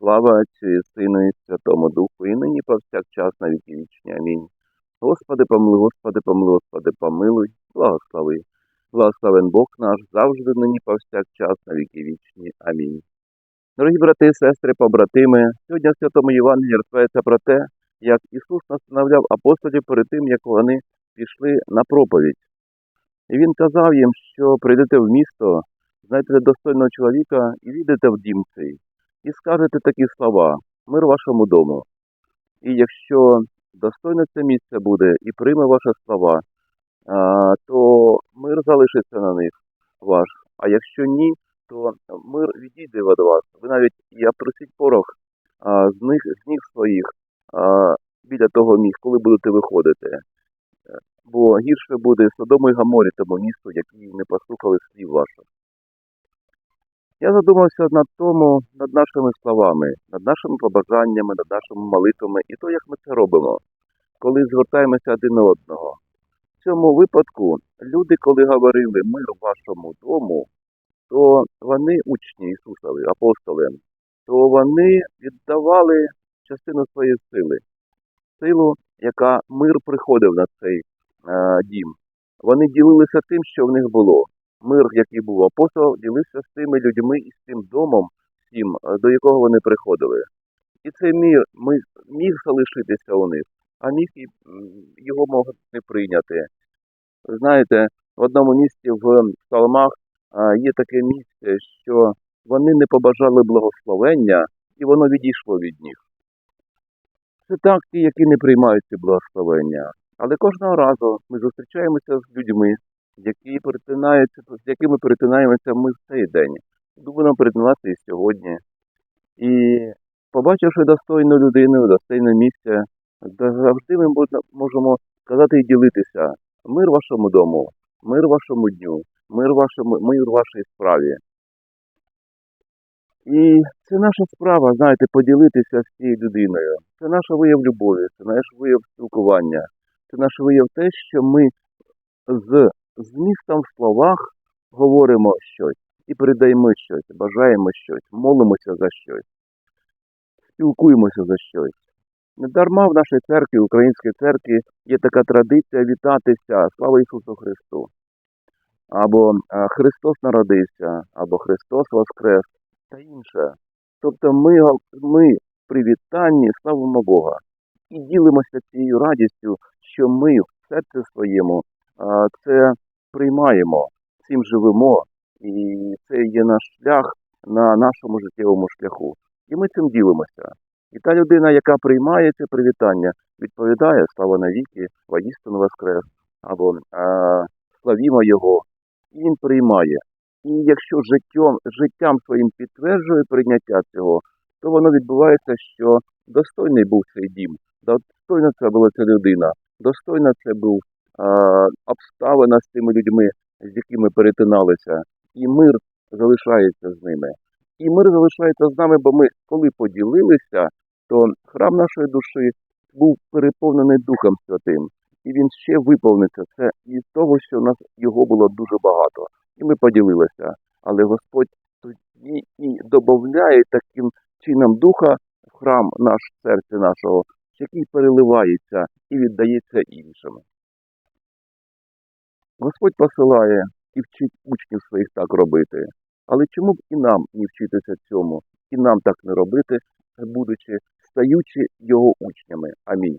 Слава Отцю і Сину і Святому Духу, і нині повсякчас на віки вічні. Амінь. Господи, помилуй, Господи, помилуй, Господи, помилуй, благослови. Благословен Бог наш завжди нині повсякчас на віки вічні. Амінь. Дорогі брати сестри, побратими, сьогодні в Святому Євангелії розповідається про те, як Ісус настановляв апостолів перед тим, як вони пішли на проповідь. І Він казав їм, що прийдете в місто, знайдете достойного чоловіка і війдете в дім цей і скажете такі слова мир вашому дому. І якщо достойне це місце буде і прийме ваші слова, то мир залишиться на них ваш. А якщо ні, то мир відійде від вас. Ви навіть я просіть порох з них з ніг своїх біля того місць, коли будете виходити. Бо гірше буде Содому і Гаморі, тому місту, які не послухали слів ваших. Я задумався над тому, над нашими словами, над нашими побажаннями, над нашими молитвами і то, як ми це робимо, коли звертаємося один до одного. В цьому випадку люди, коли говорили мир вашому дому, то вони учні Ісусові, апостоли, то вони віддавали частину своєї сили, силу, яка мир приходив на цей е, дім. Вони ділилися тим, що в них було мир, який був апостол, ділився з тими людьми і з тим домом, всім, е, до якого вони приходили. І цей мір міг залишитися у них, а міг і його можуть не прийняти. Знаєте, в одному місці в псалмах є таке місце, що вони не побажали благословення, і воно відійшло від них. Це так ті, які не приймають ці благословення. Але кожного разу ми зустрічаємося з людьми, які перетинаються, з якими перетинаємося ми в цей день. Будемо перетинатися і сьогодні. І побачивши достойну людину, достойне місце, завжди ми можемо сказати і ділитися. Мир вашому дому, мир вашому дню, мир вашому, мир вашій справі. І це наша справа, знаєте, поділитися з цією людиною. Це наш вияв любові, це наш вияв спілкування, це наш вияв те, що ми з змістом в словах говоримо щось і передаємо щось, бажаємо щось, молимося за щось, спілкуємося за щось. Недарма в нашій церкві, українській церкві, є така традиція вітатися Слава Ісусу Христу. Або Христос народився, або Христос Воскрес та інше. Тобто ми, ми при вітанні славимо Бога і ділимося цією радістю, що ми в серці своєму це приймаємо, цим живемо, і це є наш шлях на нашому життєвому шляху. І ми цим ділимося. І та людина, яка приймає це привітання, відповідає слава навіки, воістину воскрес, або славімо Його, і він приймає. І якщо життям, життям своїм підтверджує прийняття цього, то воно відбувається, що достойний був цей дім, достойна це була ця людина, достойна це був обставина з тими людьми, з якими перетиналися, і мир залишається з ними. І мир залишається з нами, бо ми, коли поділилися, то храм нашої душі був переповнений Духом Святим, і він ще виповниться. Це із того, що в нас його було дуже багато, і ми поділилися. Але Господь тоді і додає таким чином духа в храм наш в серці нашого, який переливається і віддається іншим. Господь посилає і вчить учнів своїх так робити. Але чому б і нам не вчитися цьому, і нам так не робити, будучи стаючи його учнями? Амінь.